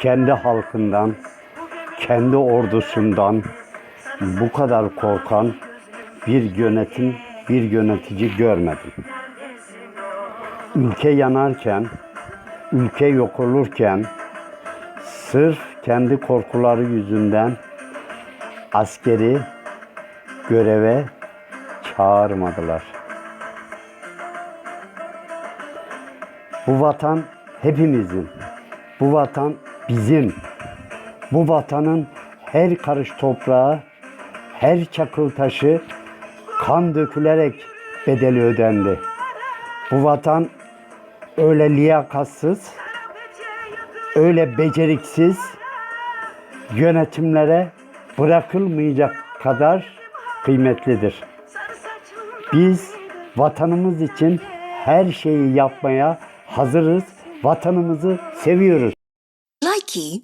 kendi halkından, kendi ordusundan bu kadar korkan bir yönetim, bir yönetici görmedim. Ülke yanarken, ülke yok olurken sırf kendi korkuları yüzünden askeri göreve çağırmadılar. Bu vatan hepimizin. Bu vatan bizim. Bu vatanın her karış toprağı, her çakıl taşı kan dökülerek bedeli ödendi. Bu vatan öyle liyakatsız, öyle beceriksiz yönetimlere bırakılmayacak kadar kıymetlidir. Biz vatanımız için her şeyi yapmaya hazırız. Vatanımızı seviyoruz. Likey